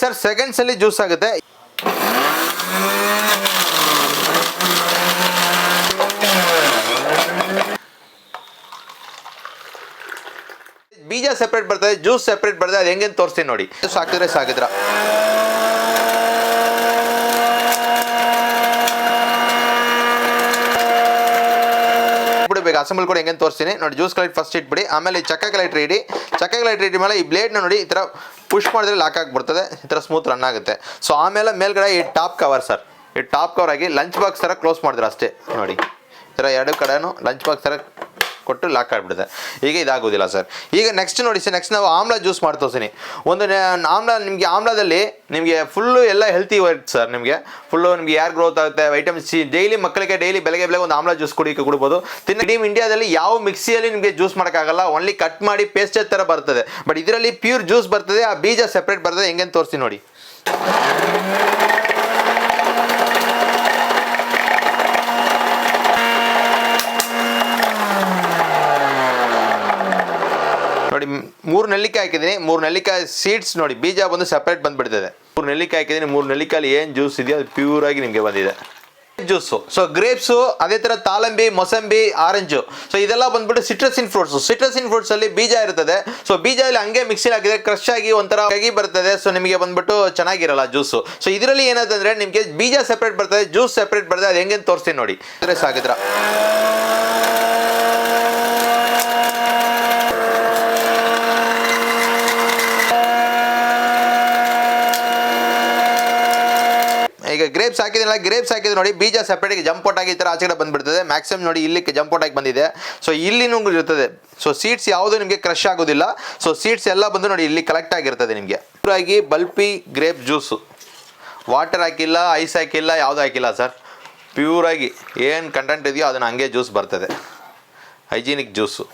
Sir seconds ಅಲ್ಲಿ juice ಆಗುತ್ತೆ. ಬೀಜ ಸೆಪ್ರೇಟ್ ಬರ್ತದೆ ಜ್ಯೂಸ್ ಸೆಪರೇಟ್ ಬರ್ತದೆ, ಅದು ಹೆಂಗೆ ತೋರಿಸ್ತೀನಿ ನೋಡಿ. ಸಾಕಿದ್ರೆ ಸಾಕಿದ್ರ? ಬಿಡಬೇಕು ಅಸೆಂಬಲ್ ಕೂಡ ಹೆಂಗೆ ತೋರಿಸ್ತೀನಿ. ನೋಡಿ ಜ್ಯೂಸ್ ಕಲೆಕ್ಟ್ ಫಸ್ಟ್ ಇಟ್ಬಿಡಿ. ಆಮೇಲೆ ಈ ಚಕ್ಕ ಕಲೆಕ್ಟ್ರ್ ಇಡಿ. ಚಕ್ಕ ಕಲೆಕ್ಟ್ರ್ ಇಟ್ಟ ಮೇಲೆ ಈ ಬ್ಲೇಡ್ನ ನೋಡಿ ಈ ಥರ ಪುಷ್ ಮಾಡಿದ್ರೆ ಲಾಕ್ ಆಗಿಬಿಡ್ತದೆ. ಈ ಥರ ಸ್ಮೂತ್ ರನ್ ಆಗುತ್ತೆ. ಸೊ ಆಮೇಲೆ ಮೇಲ್ಗಡೆ ಈ ಟಾಪ್ ಕವರ್ ಸರ್ ಈ ಟಾಪ್ ಕವರ್ ಆಗಿ ಲಂಚ್ ಬಾಕ್ಸ್ ಥರ ಕ್ಲೋಸ್ ಮಾಡಿದ್ರೆ ಅಷ್ಟೇ. ನೋಡಿ, ಈ ಥರ ಎರಡು ಕಡೆನೂ ಲಂಚ್ ಬಾಕ್ಸ್ ಥರ ಕೊಟ್ಟು ಲಾಕ್ ಆಗಿಬಿಡುತ್ತೆ. ಈಗ ಇದಾಗೋದಿಲ್ಲ ಸರ್ ಈಗ ನೆಕ್ಸ್ಟ್ ನೋಡಿ ಸರ್ ನೆಕ್ಸ್ಟ್ ನಾವು ಆಮ್ಲ ಜ್ಯೂಸ್ ಮಾಡಿ ಒಂದು ಆಮ್ಲ ನಿಮಗೆ ಆಮ್ಲದಲ್ಲಿ ನಿಮಗೆ ಫುಲ್ಲು ಎಲ್ಲ ಹೆಲ್ತಿ ವರ್ಕ್ ಸರ್ ನಿಮಗೆ. ಫುಲ್ಲು ನಿಮಗೆ ಯಾರು ಗ್ರೋತ್ ಆಗುತ್ತೆ ವೈಟಮಿನ್ ಸಿ ಡೈಲಿ ಮಕ್ಕಳಿಗೆ ಡೈಲಿ ಬೆಳಗ್ಗೆ ಬೆಳಗ್ಗೆ ಒಂದು ಆಮ್ಲ ಜ್ಯೂಸ್ ಕುಡಿಯೋಕೆ ಕೊಡ್ಬೋದು. ತಿನ್ನ ಟೀಮ್ ಇಂಡಿಯಾದಲ್ಲಿ ಯಾವ ಮಿಕ್ಸಿಯಲ್ಲಿ ನಿಮಗೆ ಜ್ಯೂಸ್ ಮಾಡೋಕ್ಕಾಗಲ್ಲ ಓನ್ಲಿ ಕಟ್ ಮಾಡಿ ಪೇಸ್ಟ್ ಥರ ಬರ್ತದೆ. ಬಟ್ ಇದರಲ್ಲಿ ಪ್ಯೂರ್ ಜ್ಯೂಸ್ ಬರ್ತದೆ, ಆ ಬೀಜ ಸೆಪ್ರೇಟ್ ಬರ್ತದೆ, ಹೆಂಗೆ ತೋರಿಸಿ ನೋಡಿ. ನೋಡಿ ಮೂರು ನೆಲ್ಲಿಕಾಯಿ ಹಾಕಿದ್ದೀನಿ. ಮೂರು ನೆಲ್ಲಿಕಾಯಿ ಸೀಡ್ಸ್ ನೋಡಿ, ಬೀಜ ಬಂದು ಸಪ್ರೇಟ್ ಬಂದ್ಬಿಡ್ತದೆ ಮೂರು ನೆಲ್ಲಿಕಾಯಿ ಹಾಕಿದ್ದೀನಿ. ಮೂರು ನೆಲ್ಲಿಕಾಯಲ್ಲಿ ಏನು ಜ್ಯೂಸ್ ಇದೆಯೋ ಅದು ಪ್ಯೂರ್ ಆಗಿ ನಿಮಗೆ ಬಂದಿದೆ. ಜ್ಯೂಸು ಸೊ ಗ್ರೇಪ್ಸು ಅದೇ ಥರ ತಾಲಂಬಿ, ಮೊಸಂಬಿ ಆರೆಂಜು ಸೊ ಇದೆಲ್ಲ ಬಂದ್ಬಿಟ್ಟು ಸಿಟ್ರಸಿನ್ ಫ್ರೂಟ್ಸ್ ಸಿಟ್ರಸಿನ್ ಫ್ರೂಟ್ಸ್ ಅಲ್ಲಿ ಬೀಜ ಇರ್ತದೆ. ಸೊ ಬೀಜ ಇಲ್ಲಿ ಹಂಗೆ ಮಿಕ್ಸಿಲ್ ಹಾಕಿದ್ರೆ ಕ್ರಶ್ ಆಗಿ ಒಂಥರ ಕಗಿ ಬರ್ತದೆ. ಸೊ ನಿಮಗೆ ಬಂದ್ಬಿಟ್ಟು ಚೆನ್ನಾಗಿರಲ್ಲ ಜ್ಯೂಸು ಸೊ ಇದರಲ್ಲಿ ಏನಂತಂದ್ರೆ ನಿಮಗೆ ಬೀಜ ಸಪ್ರೇಟ್ ಬರ್ತದೆ ಜ್ಯೂಸ್ ಸಪ್ರೇಟ್ ಬರ್ತದೆ. ಅದು ಹೆಂಗೆ ತೋರಿಸ್ತೀನಿ ನೋಡಿ. ಅಂದರೆ ಗ್ರೇಪ್ಸ್ ಹಾಕಿದ್ರಲ್ಲ ಗ್ರೇಪ್ಸ್ ಹಾಕಿದ್ರೆ ನೋಡಿ, ಬೀಜ ಸೆಪರೇಟ್ ಜಂಪ್ ಔಟ್ ಆಗಿ ಈ ಥರ ಆಚೆ ಕಡೆ ಬಂದ್ಬಿಡ್ತದೆ. ಮ್ಯಾಕ್ಸಿಮಮ್ ನೋಡಿ ಇಲ್ಲಿ ಜಂಪ್ ಔಟ್ ಆಗಿ ಬಂದಿದೆ. ಸೊ ಇಲ್ಲಿನೂ ಇರ್ತದೆ. ಸೊ ಸೀಟ್ಸ್ ಯಾವುದು ನಿಮಗೆ ಕ್ರಶ್ ಆಗೋದಿಲ್ಲ. ಸೊ ಸೀಡ್ಸ್ ಎಲ್ಲ ಬಂದು ನೋಡಿ ಇಲ್ಲಿ ಕಲೆಕ್ಟ್ ಆಗಿರ್ತದೆ ನಿಮಗೆ. ಆಗಿ ಬಲ್ಪಿ ಗ್ರೇಪ್ ಜ್ಯೂಸು ವಾಟರ್ ಹಾಕಿಲ್ಲ ಐಸ್ ಹಾಕಿಲ್ಲ, ಯಾವುದು ಹಾಕಿಲ್ಲ ಸರ್ ಪ್ಯೂರಾಗಿ ಏನು ಕಂಟೆಂಟ್ ಇದೆಯೋ ಅದನ್ನು ಹಂಗೆ ಜ್ಯೂಸ್ ಬರ್ತದೆ. ಹೈಜೀನಿಕ್ ಜ್ಯೂಸು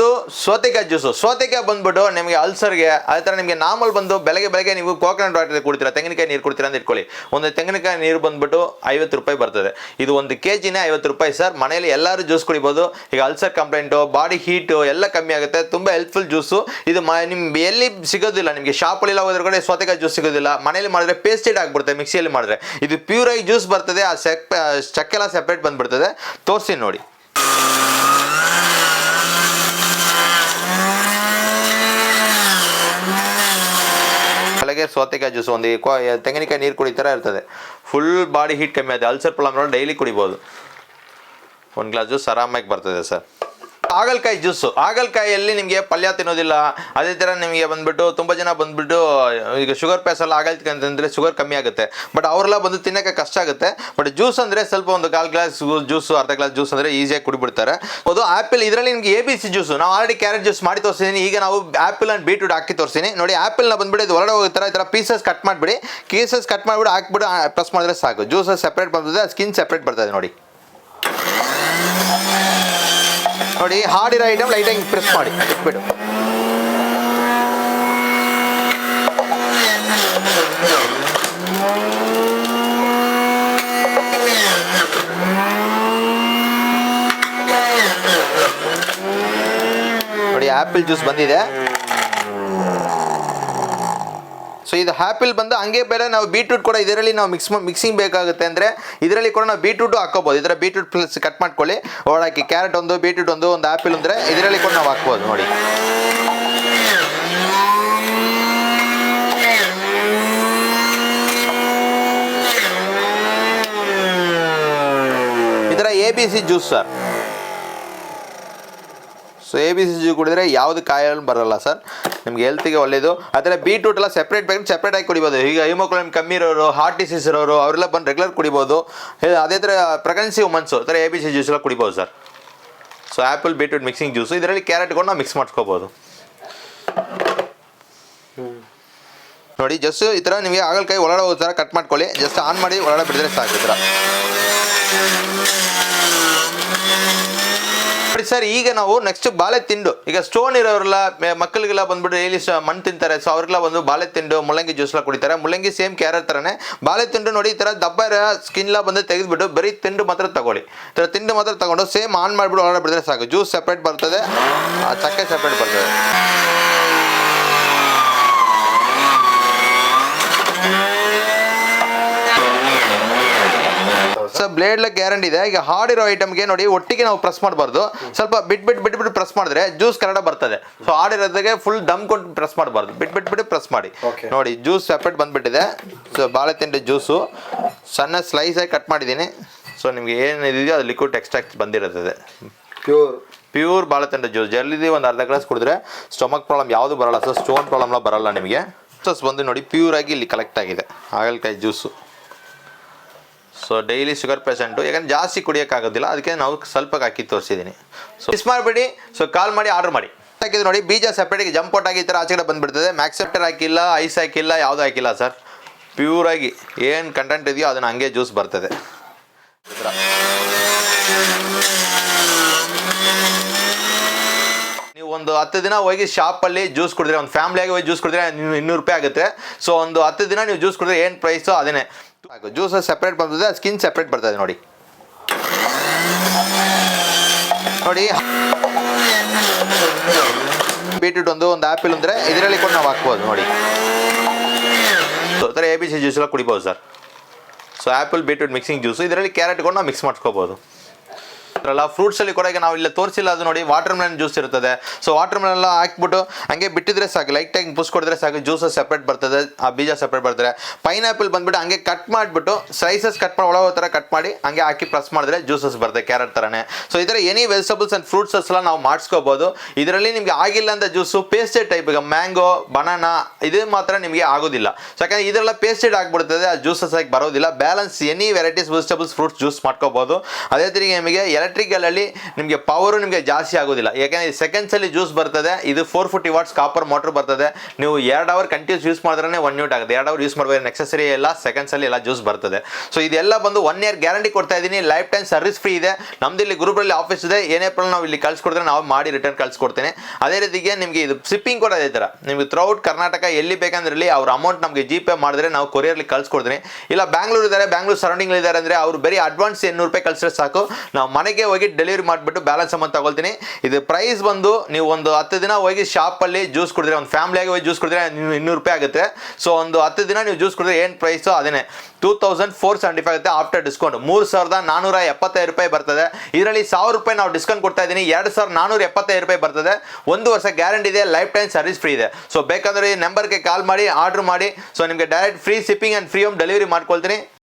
ಇದು ಸೌತೆಕಾಯಿ ಜ್ಯೂಸು. ಸೌತೆಕಾಯಿ ಬಂದ್ಬಿಟ್ಟು ನಿಮಗೆ ಅಲ್ಸರ್ಗೆ, ಅದೇ ಥರ ನಿಮಗೆ ನಾರ್ಮಲ್ ಬಂದು ಬೆಳಗ್ಗೆ ಬೆಳಗ್ಗೆ ನೀವು ಕೋಕೋನಟ್ ವಾಟರ್ ಕುಡ್ತೀರಾ, ತೆಂಗಿನಕಾಯಿ ನೀರು ಕುಡ್ತೀರಾ ಅಂತ ಇಟ್ಕೊಳ್ಳಿ. ಒಂದು ತೆಂಗಿನಕಾಯಿ ನೀರು ಬಂದ್ಬಿಟ್ಟು ಐವತ್ತು ರೂಪಾಯಿ ಬರ್ತದೆ. ಇದು ಒಂದು ಕೆ ಜಿನೇ ಐವತ್ತು ರೂಪಾಯಿ ಸರ್. ಮನೆಯಲ್ಲಿ ಎಲ್ಲರೂ ಜ್ಯೂಸ್ ಕುಡಿಬೋದು. ಈಗ ಅಲ್ಸರ್ ಕಂಪ್ಲೇಂಟು, ಬಾಡಿ ಹೀಟು ಎಲ್ಲ ಕಮ್ಮಿ ಆಗುತ್ತೆ. ತುಂಬ ಹೆಲ್ಪ್ಫುಲ್ ಜ್ಯೂಸು. ಇದು ಮ ನಿಮ್ಗೆ ಎಲ್ಲಿ ಸಿಗೋದಿಲ್ಲ ನಿಮಗೆ. ಶಾಪಲ್ಲೆಲ್ಲ ಹೋದ್ರ ಕಡೆ ಸೌತೆಕಾಯಿ ಜ್ಯೂಸ್ ಸಿಗೋದಿಲ್ಲ. ಮನೇಲಿ ಮಾಡಿದ್ರೆ ಪೇಸ್ಟೆಡ್ ಆಗಿಬಿಡುತ್ತೆ, ಮಿಕ್ಸಿಯಲ್ಲಿ ಮಾಡಿದ್ರೆ. ಇದು ಪ್ಯೂರಾಗಿ ಜ್ಯೂಸ್ ಬರ್ತದೆ, ಆ ಸೆಕ್ ಚಕ್ಕೆಲ್ಲ ಸೆಪ್ರೇಟ್ ಬಂದ್ಬಿಡ್ತದೆ. ತೋರಿಸಿ ನೋಡಿ. ಬೆಳಗ್ಗೆ ಸೌತೆಕಾಯಿ ಜ್ಯೂಸ್ ಒಂದು ತೆಂಗಿನಕಾಯಿ ನೀರು ಕುಡಿತರ ಇರ್ತದೆ. ಫುಲ್ ಬಾಡಿ ಹೀಟ್ ಕಮ್ಮಿ ಆಗುತ್ತೆ ಅಲ್ಸರ್ ಪ್ರಾಬ್ಲಮ್ ಡೈಲಿ ಕುಡಿಬೋದು. ಒಂದು ಗ್ಲಾಸ್ ಜ್ಯೂಸ್ ಆರಾಮಾಗಿ ಬರ್ತದೆ ಸರ್ ಹಾಗಲಕಾಯಿ ಜ್ಯೂಸು. ಹಾಗಲಕಾಯಿಯಲ್ಲಿ ನಿಮಗೆ ಪಲ್ಯ ತಿನ್ನೋದಿಲ್ಲ. ಅದೇ ಥರ ನಿಮಗೆ ಬಂದುಬಿಟ್ಟು ತುಂಬ ಜನ ಬಂದುಬಿಟ್ಟು, ಈಗ ಶುಗರ್ ಎಲ್ಲ ಆಗಲ್ತಿ ಅಂತಂದರೆ ಶುಗರ್ ಕಮ್ಮಿ ಆಗುತ್ತೆ. ಬಟ್ ಅವರೆಲ್ಲ ಬಂದು ತಿನ್ನೋಕೆ ಕಷ್ಟ ಆಗುತ್ತೆ. ಬಟ್ ಜ್ಯೂಸ್ ಅಂದರೆ ಸ್ವಲ್ಪ ಒಂದು ಕಾಲು ಗ್ಲಾಸ್ ಜ್ಯೂಸು, ಅರ್ಧ ಗ್ಲಾಸ್ ಜ್ಯೂಸ್ ಅಂದರೆ ಈಸಿಯಾಗಿ ಕುಡಿಬಿಡ್ತಾರೆ ಅದು ಆ್ಯಪಲ್ ಇದರಲ್ಲಿ ನಿಮಗೆ ಎ ಬಿ ಸಿ ಜ್ಯೂಸು. ನಾವು ಆಲ್ರೆಡಿ ಕ್ಯಾರೆಟ್ ಜ್ಯೂಸ್ ಮಾಡಿ ತೋರಿಸಿದ್ದೀನಿ ಈಗ ನಾವು ಆ್ಯಪಲ್ ಆ್ಯಂಡ್ ಬೀಟ್ರೂಟ್ ಹಾಕಿ ತೋರಿಸ್ತೀನಿ ನೋಡಿ ಆ್ಯಪಲ್ನ ಬಂದ್ಬಿಟ್ಟು ಇದು ಹೊರಡೋಗಿ ಹೋಗೋ ಥರ ಈ ಥರ ಪೀಸಸ್ ಕಟ್ ಮಾಡಿಬಿಡಿ. ಪೀಸಸ್ ಕಟ್ ಮಾಡಿಬಿಟ್ಟು ಹಾಕ್ಬಿಟ್ಟು ಪ್ರೆಸ್ ಮಾಡಿದ್ರೆ ಸಾಕು. ಜ್ಯೂಸಸ್ ಸೆಪ್ರೇಟ್ ಬರ್ತದೆ ಸ್ಕಿನ್ ಸೆಪ್ರೇಟ್ ಬರ್ತದೆ ನೋಡಿ. ನೋಡಿ ಹಾಡಿರೋ ಐಟಮ್ ಲೈಟಾಗಿ ಪ್ರೆಸ್ ಮಾಡಿ. ಬಿಡು. ನೋಡಿ ಆ್ಯಪಲ್ ಜ್ಯೂಸ್ ಬಂದಿದೆ. ಸೊ ಇದು ಆ್ಯಪಲ್ ಬಂದು ಹಂಗೆ ಬೇರೆ ನಾವು ಬೀಟ್ರೂಟ್ ಕೂಡ ಇದರಲ್ಲಿ ನಾವು ಮಿಕ್ಸ್ ಮಿಕ್ಸಿಂಗ್ ಬೇಕಾಗುತ್ತೆ ಅಂದರೆ ಇದರಲ್ಲಿ ಕೂಡ ನಾವು ಬೀಟ್ರೂಟು ಹಾಕೋಬೋದು ಇದರ ಬೀಟ್ರೂಟ್ ಪ್ಲಸ್ ಕಟ್ ಮಾಡ್ಕೊಳ್ಳಿ. ಒಳಗೆ ಕ್ಯಾರೆಟ್ ಒಂದು ಬೀಟ್ರೂಟ್ ಒಂದು ಒಂದು ಆ್ಯಪಲ್ ಅಂದರೆ ಇದರಲ್ಲಿ ಕೂಡ ನಾವು ಹಾಕ್ಬೋದು ನೋಡಿ. A B C juice sir so A B C G ಕುಡಿದ್ರೆ ಯಾವುದು ಕಾಯಿಲೆ ಬರಲ್ಲ ಸರ್. ನಿಮ್ಗೆ ಹೆಲ್ತಿಗೆ ಒಳ್ಳೆಯದು ಆದರೆ ಬೀಟ್ರೂಟ್ ಎಲ್ಲ ಸೆಪ್ರೇಟ್ ಬೇಕು ಸೆಪ್ರೇಟ್ ಆಗಿ ಕುಡಿಬೋದು. ಈಗ ಹಿಮೋಗ್ಲೋಬಿನ್ ಕಮ್ಮಿ ಇರೋರು ಹಾರ್ಟ್ ಡಿಸೀಸ್ ಇರೋರು, ಅವರೆಲ್ಲ ಬಂದು ರೆಗ್ಯುಲರ್ ಕುಡಿಬೋದು. ಅದೇ ಥರ ಪ್ರೆಗ್ನೆನ್ಸಿ ವುಮನ್ಸು ಥರ ಎ ಬಿ ಸಿ ಜ್ಯೂಸ್ ಎಲ್ಲ ಕುಡಿಬೋದು sir. So apple beetroot mixing juice ಇದರಲ್ಲಿ ಕ್ಯಾರೆಟ್ ಕೂಡ ನಾವು ಮಿಕ್ಸ್ ಮಾಡ್ಕೋಬೋದು ನೋಡಿ ಜಸ್ಟ್ ಈ ಥರ ನಿಮಗೆ ಹಾಗಲಕಾಯಿ ಒಳಗಡೆ ಹೋದ ಥರ ಕಟ್ ಮಾಡ್ಕೊಳ್ಳಿ. ಜಸ್ಟ್ ಆನ್ ಮಾಡಿ ಒಳಗಡೆ ಬಿಡಿದ್ರೆ ಸಾಕು ಈ ಥರ. ಸರ್, ಈಗ ನಾವು ನೆಕ್ಸ್ಟ್ ಬಾಳೆ ತಿಂಡು. ಈಗ ಸ್ಟೋನ್ ಇರೋರೆಲ್ಲ ಮಕ್ಕಳಿಗೆಲ್ಲ ಬಂದ್ಬಿಟ್ಟು ಡೈಲಿ ಮಣ್ಣು ತಿಂತಾರೆ. ಸೊ ಅವ್ರಿಗೆಲ್ಲ ಒಂದು ಬಾಳೆ ತಿಂಡು ಮುಳ್ಳಂಗಿ ಜ್ಯೂಸ್ ಎಲ್ಲ ಕುಡಿತಾರೆ. ಮುಳ್ಳಂಗಿ ಸೇಮ್ ಕ್ಯಾರೆಟ್ ಥರನೇ ಬಾಳೆ ತಿಂಡು ನೋಡಿ ಈ ಥರ ದಬ್ಬ ಸ್ಕಿನ್ ಎಲ್ಲ ಬಂದು ತೆಗೆದ್ಬಿಟ್ಟು ಬರೀ ತಿಂಡು ಮಾತ್ರ ತಗೊಳ್ಳಿ. ಈ ತಿಂಡು ಮಾತ್ರ ತಗೊಂಡು ಸೇಮ್ ಆನ್ ಮಾಡಿಬಿಟ್ಟು ಒಳಗಡೆ ಬಿಡಿದ್ರೆ ಸಾಕು. ಜ್ಯೂಸ್ ಸಪ್ರೇಟ್ ಬರ್ತದೆ. ಚಕ್ಕೆ ಸಪ್ರೇಟ್ ಬರ್ತದೆ. ಸರ್ ಬ್ಲೇಡ್ಲ ಗ್ಯಾರಂಟಿ ಇದೆ. ಈಗ ಹಾಡಿರೋ ಐಟಮ್ಗೆ ನೋಡಿ ಒಟ್ಟಿಗೆ ನಾವು ಪ್ರೆಸ್ ಮಾಡಬಾರ್ದು. ಸ್ವಲ್ಪ ಬಿಟ್ ಬಿಟ್ ಬಿಟ್ ಬಿಟ್ಟು ಪ್ರೆಸ್ ಮಾಡಿದ್ರೆ ಜ್ಯೂಸ್ ಕನ್ನಡ ಬರ್ತದೆ. ಸೊ ಹಾಡಿರೋದಕ್ಕೆ ಫುಲ್ ದಮ್ ಕೊಟ್ಟು ಪ್ರೆಸ್ ಮಾಡಬಾರ್ದು. ಬಿಟ್ ಬಿಟ್ ಬಿಟ್ಟು ಪ್ರೆಸ್ ಮಾಡಿ. ನೋಡಿ ಜ್ಯೂಸ್ ಸೆಪರೇಟ್ ಬಂದ್ಬಿಟ್ಟಿದೆ. ಸೊ ಬಾಳೆ ತಿಂಡಿ ಜ್ಯೂಸು ಸಣ್ಣ ಸ್ಲೈಸ್ ಆಗಿ ಕಟ್ ಮಾಡಿದ್ದೀನಿ. ಸೊ ನಿಮ್ಗೆ ಏನು ಇದೆಯೋ ಅದು ಲಿಕ್ವಿಡ್ ಎಕ್ಸ್ಟ್ರಾಕ್ಟ್ ಬಂದಿರುತ್ತದೆ ಪ್ಯೂರ್ ಪ್ಯೂರ್ ಬಾಳೆತಂಡ ಜ್ಯೂಸ್ ಜಲ್ದಿ ಒಂದು ಅರ್ಧ ಗ್ಲಾಸ್ ಕುಡಿದ್ರೆ ಸ್ಟೊಮಕ್ ಪ್ರಾಬ್ಲಮ್ ಯಾವುದು ಬರಲ್ಲ. ಸರ್ ಸ್ಟೋನ್ ಪ್ರಾಬ್ಲಮ್ಲ ಬರಲ್ಲ ನಿಮಗೆ. ಸೊ ಬಂದು ನೋಡಿ ಪ್ಯೂರ್ ಆಗಿ ಇಲ್ಲಿ ಕಲೆಕ್ಟ್ ಆಗಿದೆ. ಹಾಗಲಕಾಯಿ juice so daily sugar patient ಯಾಕಂದ್ರೆ ಜಾಸ್ತಿ ಕುಡಿಯೋಕ್ಕಾಗೋದಿಲ್ಲ ಅದಕ್ಕೆ ನಾವು ಸ್ವಲ್ಪ ಹಾಕಿ ತೋರಿಸಿದ್ದೀನಿ ಸೊ ಮಿಸ್ ಮಾಡಿಬಿಡಿ ಸೊ ಕಾಲ್ ಮಾಡಿ ಆರ್ಡರ್ ಮಾಡಿ. ಹಾಕಿದ್ರು ನೋಡಿ, ಬೀಜ ಸಪ್ರೇಟಿಗೆ ಜಂಪ್ ಔಟ್ ಆಗಿ ಈ ಥರ ಆಚೆಗಡೆ ಬಂದುಬಿಡ್ತದೆ. ಮ್ಯಾಕ್ಸೆಪ್ಟರ್ ಹಾಕಿಲ್ಲ ಐಸ್ ಹಾಕಿಲ್ಲ, ಯಾವುದು ಹಾಕಿಲ್ಲ ಸರ್ ಪ್ಯೂರಾಗಿ ಏನು ಕಂಟೆಂಟ್ ಇದೆಯೋ ಅದನ್ನು ಹಂಗೆ ಜ್ಯೂಸ್ ಬರ್ತದೆ. ನೀವು ಒಂದು ಹತ್ತು ದಿನ ಹೋಗಿ ಶಾಪಲ್ಲಿ ಜ್ಯೂಸ್ ಕುಡಿದ್ರೆ, ಒಂದು ಫ್ಯಾಮಿಲಿಯಾಗಿ ಹೋಗಿ ಜ್ಯೂಸ್ ಕುಡಿದ್ರೆ ನೀವು ಇನ್ನೂರು ರೂಪಾಯಿ ಆಗುತ್ತೆ. ಸೊ ಒಂದು ಹತ್ತು ದಿನ ನೀವು ಜ್ಯೂಸ್ ಕುಡಿದ್ರೆ ಏನು ಪ್ರೈಸು ಅದೇನೆ ಜ್ಯೂಸ್ ಸೆಪ್ರೇಟ್ ಬರ್ತದೆ ಸ್ಕಿನ್ ಸೆಪ್ರೇಟ್ ಬರ್ತದೆ ನೋಡಿ. ನೋಡಿ. ಬೀಟ್ರೂಟ್ ಒಂದು ಒಂದು ಆ್ಯಪಲ್ ಅಂದರೆ ಇದರಲ್ಲಿ ಕೂಡ ನಾವು ಹಾಕ್ಬೋದು ನೋಡಿ. ಥರ ಎ ಬಿ ಸಿ ಜ್ಯೂಸ್ ಎಲ್ಲ ಕುಡಿಬೋದು sir. So apple beetroot mixing juice ಇದರಲ್ಲಿ ಕ್ಯಾರೆಟ್ ಕೂಡ ನಾವು ಮಿಕ್ಸ್ ಮಾಡ್ಕೋಬೋದು ಅಲ್ಲ ಫ್ರೂಟ್ಸಲ್ಲಿ ಕೂಡ ಈಗ ನಾವು ಇಲ್ಲಿ ತೋರಿಸಿಲ್ಲ, ಅದು ನೋಡಿ ವಾಟರ್ ಮೆಲನ್ ಜ್ಯೂಸ್ ಇರ್ತದೆ. ಸೊ ವಾಟರ್ ಮೆಲನ್ ಎಲ್ಲ ಹಾಕ್ಬಿಟ್ಟು ಹಂಗೆ ಬಿಟ್ಟಿದ್ರೆ ಸಾಕು ಲೈಟಾಗಿ ಪುಸ್ ಕೊಡಿದ್ರೆ ಸಾಕು ಜ್ಯೂಸ್ ಸೆಪ್ರೇಟ್ ಬರ್ತದೆ, ಆ ಬೀಜ ಸೆಪ್ರೇಟ್ ಬರ್ತದೆ. ಪೈನಾಪಲ್ ಬಂದ್ಬಿಟ್ಟು ಹಂಗೆ ಕಟ್ ಮಾಡಿಬಿಟ್ಟು ಸ್ಲೈಸಸ್ ಕಟ್ ಮಾಡಿ, ಒಳಗೋ ಥರ ಕಟ್ ಮಾಡಿ ಹಂಗೆ ಹಾಕಿ ಪ್ರೆಸ್ ಮಾಡಿದ್ರೆ ಜ್ಯೂಸಸ್ ಬರ್ತದೆ ಕ್ಯಾರೆಟ್ ಥರನೇ ಸೊ ಥರ ಎನಿ ವೆಜಿಟಬಲ್ಸ್ ಆ್ಯಂಡ್ ಫ್ರೂಟ್ಸಸ್ ಎಲ್ಲ ನಾವು ಮಾಡಿಸ್ಕೋಬೋದು. ಇದರಲ್ಲಿ ನಿಮಗೆ ಆಗಿಲ್ಲ ಅಂತ ಜ್ಯೂಸು ಪೇಸ್ಟೆಡ್ ಟೈಪ್ ಈಗ ಮ್ಯಾಂಗೋ ಬನಾನಾ ಇದು ಮಾತ್ರ ನಿಮಗೆ ಆಗೋದಿಲ್ಲ. ಸೊ ಯಾಕಂದ್ರೆ ಇದೆಲ್ಲ ಪೇಸ್ಟೆಡ್ ಆಗಿಬಿಡ್ತದೆ, ಆ ಜ್ಯೂಸಸ್ ಆಗಿ ಬರೋದಿಲ್ಲ. Balance any varieties vegetables fruits juice ಮಾಡ್ಕೋಬೋದು. ಅದೇ ತಿರುಗಿ ನಿಮಗೆ ಎಲೆಕ್ಟ್ರಿಕಲಲ್ಲಿ ನಿಮಗೆ ಪವರು ನಿಮಗೆ ಜಾಸ್ತಿ ಆಗೋದಿಲ್ಲ. ಯಾಕೆಂದರೆ ಸೆಕೆಂಡ್ಸಲ್ಲಿ ಜ್ಯೂಸ್ ಬರ್ತದೆ, ಇದು four fifty watts copper motor ಬರ್ತದೆ. ನೀವು ಎರಡು ಅವರ್ ಕಂಟಿನ್ಯೂಸ್ ಯೂಸ್ ಮಾಡಿದ್ರೆ ಒನ್ ಯೂಟ್ ಆಗುತ್ತೆ. ಎರಡು ಅವರ್ ಯೂಸ್ ಮಾಡಬೇಕು ನೆಕ್ಸಸರಿ ಎಲ್ಲ ಸೆಕೆಂಡ್ಸಲ್ಲಿ ಎಲ್ಲ ಜ್ಯೂಸ್ ಬರ್ತದೆ. ಸೊ ಇದೆಲ್ಲ ಬಂದು ಒನ್ ಇಯರ್ ಗ್ಯಾರಂಟಿ ಕೊಡ್ತಾ ಇದ್ದೀನಿ. ಲೈಫ್ ಟೈಮ್ ಸರ್ವಿಸ್ ಫ್ರೀ ಇದೆ. ನಮ್ದು ಇಲ್ಲಿ ಗ್ರೂಪಲ್ಲಿ ಆಫೀಸ್ ಇದೆ. ಏನೇ ಪ್ರಾಬ್ಲಮ್ ನಾವು ಇಲ್ಲಿ ಕಳ್ಸಿಕೊಡ್ತಾರೆ ನಾವು ಮಾಡಿ ರಿಟರ್ನ್ ಕಳ್ಸಿಕೊಡ್ತೇನೆ. ಅದೇ ರೀತಿಗೆ ನಿಮಗೆ ಇದು ಶಿಪ್ಪಿಂಗ್ ಕೂಡ ಅದೇ ಥರ. ನಿಮಗೆ ಥ್ರೌಟ್ ಕರ್ನಾಟಕ ಎಲ್ಲಿ ಬೇಕಂದ್ರಲ್ಲಿ ಅವ್ರ ಅಮೌಂಟ್ ನಮಗೆ ಜಿ ಪೇ ಮಾಡಿದ್ರೆ ನಾವು ಕೊರಿಯರ್ಲಿ ಕಳ್ಸಿಕೊಡ್ತೀನಿ. ಇಲ್ಲ ಬ್ಯಾಂಗ್ಳೂರ್ ಇದ್ದಾರೆ ಬ್ಯಾಂಗ್ಳೂರ್ ಸರೌಂಡಿಂಗ್ ಇದ್ದಾರೆ ಅಂದರೆ ಅವ್ರು ಬರೀ ಅಡ್ವಾನ್ಸ್ ಎನ್ನೂರು ರೂಪಾಯಿ ಕಳಿಸಿದ್ರೆ ಸಾಕು. ನಾವು ಮನೆಗೆ ಹೋಗಿ ಡೆಲಿವರಿ ಮಾಡಿಬಿಟ್ಟು ಬ್ಯಾಲೆನ್ಸ್ ಅಮೌಂಟ್ ತಗೊಳ್ತೀನಿ. ಇದು ಪ್ರೈಸ್ ಬಂದು ನೀವು ಒಂದು ಹತ್ತು ದಿನ ಹೋಗಿ ಶಾಪಲ್ಲಿ ಜ್ಯೂಸ್ ಕುಡಿದ್ರೆ, ಒಂದು ಫ್ಯಾಮಿಲಿಯಾಗಿ ಹೋಗಿ ಜ್ಯೂಸ್ ಕುಡಿದ್ರೆ ಇನ್ನೂರು ರೂಪಾಯಿ ಆಗುತ್ತೆ. ಸೊ ಒಂದು ಹತ್ತು ದಿನ ನೀವು ಜ್ಯೂಸ್ ಕುಡಿದ್ರೆ ಏನು ಪ್ರೈಸು ಅದೇ two thousand four seventy five ಆಗುತ್ತೆ ಆಫ್ಟರ್ ಡಿಸ್ಕೌಂಟ್ ಮೂರು ಸಾವಿರದ ನಾನೂರ ಎಪ್ಪತ್ತೈದು ರೂಪಾಯಿ ಬರ್ತದೆ. ಇದರಲ್ಲಿ ಸಾವಿರ ರೂಪಾಯಿ ನಾವು ಡಿಸ್ಕೌಂಟ್ ಕೊಡ್ತಾ ಇದ್ದೀನಿ. ಎರಡು ಸಾವಿರದ ನಾನೂರ ಎಪ್ಪತ್ತೈದು ರೂಪಾಯಿ ಬರ್ತದೆ. ಒಂದು ವರ್ಷ ಗ್ಯಾರಂಟಿ ಇದೆ ಲೈಫ್ ಟೈಮ್ ಸರ್ವಿಸ್ ಫ್ರೀ ಇದೆ. ಸೊ ಬೇಕಂದ್ರೆ ಈ ನಂಬರ್ಗೆ ಕಾಲ್ ಮಾಡಿ ಆರ್ಡರ್ ಮಾಡಿ. ಸೊ ನಿಮಗೆ direct free shipping and free home delivery ಮಾಡ್ಕೊಳ್ತೀನಿ.